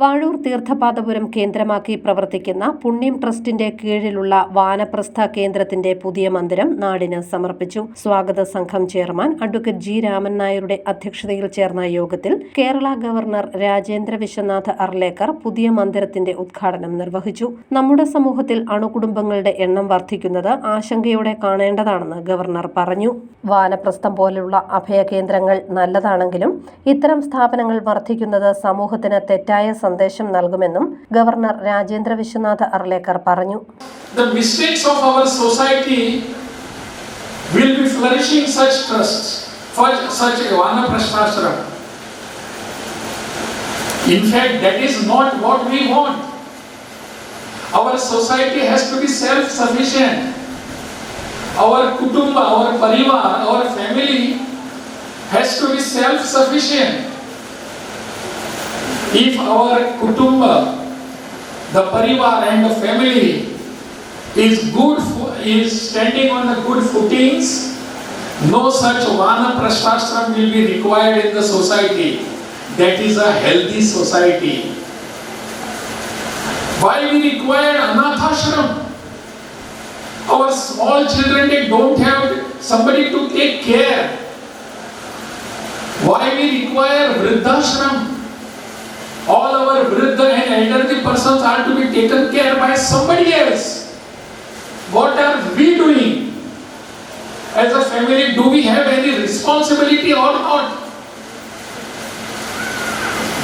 വാഴൂർ തീർത്ഥപാദപുരം കേന്ദ്രമാക്കി പ്രവർത്തിക്കുന്ന പുണ്യം ട്രസ്റ്റിന്റെ കീഴിലുള്ള വാനപ്രസ്ഥ കേന്ദ്രത്തിന്റെ പുതിയ മന്ദിരം നാടിന് സമർപ്പിച്ചു. സ്വാഗത സംഘം ചെയർമാൻ അഡ്വക്കേറ്റ് ജി രാമൻ നായരുടെ അധ്യക്ഷതയിൽ ചേർന്ന യോഗത്തിൽ കേരള ഗവർണർ രാജേന്ദ്ര വിശ്വനാഥ് അർലേക്കർ പുതിയ മന്ദിരത്തിന്റെ ഉദ്ഘാടനം നിർവഹിച്ചു. നമ്മുടെ സമൂഹത്തിൽ അണുകുടുംബങ്ങളുടെ എണ്ണം വർദ്ധിക്കുന്നത് ആശങ്കയോടെ കാണേണ്ടതാണെന്ന് ഗവർണർ പറഞ്ഞു. വാനപ്രസ്ഥം പോലെയുള്ള അഭയ കേന്ദ്രങ്ങൾ നല്ലതാണെങ്കിലും ഇത്തരം സ്ഥാപനങ്ങൾ വർദ്ധിക്കുന്നത് സമൂഹത്തിന് തെറ്റായ സന്ദേശം നൽകുമെന്നും ഗവർണർ രാജേന്ദ്ര വിശ്വനാഥ് അർലേക്കർ പറഞ്ഞു The mistakes of our society will be flourishing such trusts, for such a Vanaprasthashram. In fact, that is not what we want. Our society has to be self-sufficient. Our kutumba, our parivar, our family has to be self-sufficient. If our kutumba, the parivar and the family is good, is standing on the good footings, no such vana prasthashram will be required in the society. That is a healthy society. Why we require anathashram? Our small children, they don't have somebody to take care. Why we require vriddhashram? All our vriddha and elderly persons are to be taken care by somebody else. What are we doing? As a family, do we have any responsibility or not?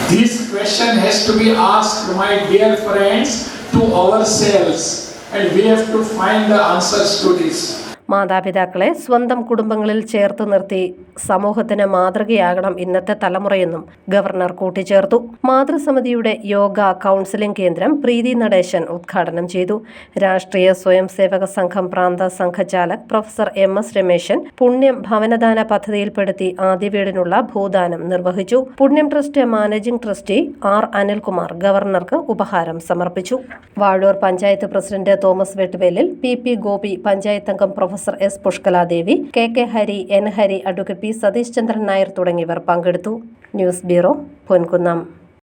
This question has to be asked, my dear friends, to ourselves, and we have to find the answers to this. മാതാപിതാക്കളെ സ്വന്തം കുടുംബങ്ങളിൽ ചേർത്ത് നിർത്തി സമൂഹത്തിന് മാതൃകയാകണം ഇന്നത്തെ തലമുറയെന്നും governor കൂട്ടിച്ചേർത്തു. മാതൃസമിതിയുടെ yoga counselling കേന്ദ്രം പ്രീതി നടേശൻ ഉദ്ഘാടനം ചെയ്തു. രാഷ്ട്രീയ സ്വയം സേവക സംഘം പ്രാന്ത സംഘചാലക് professor M S Rameshan Punyam ഭവനദാന പദ്ധതിയിൽപ്പെടുത്തി ആദ്യ വീടിനുള്ള ഭൂദാനം നിർവഹിച്ചു. Punyam trust managing trustee R Anilkumar ഗവർണർക്ക് ഉപഹാരം സമർപ്പിച്ചു. Vazhoor panchayat president Thomas Vettuvelil P P Gopi panchayat അംഗം professor S Pushkaladevi K K Hari N Hari advocate P Satish Chandran Nair തുടങ്ങിയവർ പങ്കെടുത്തു. News bureau Ponkunnam.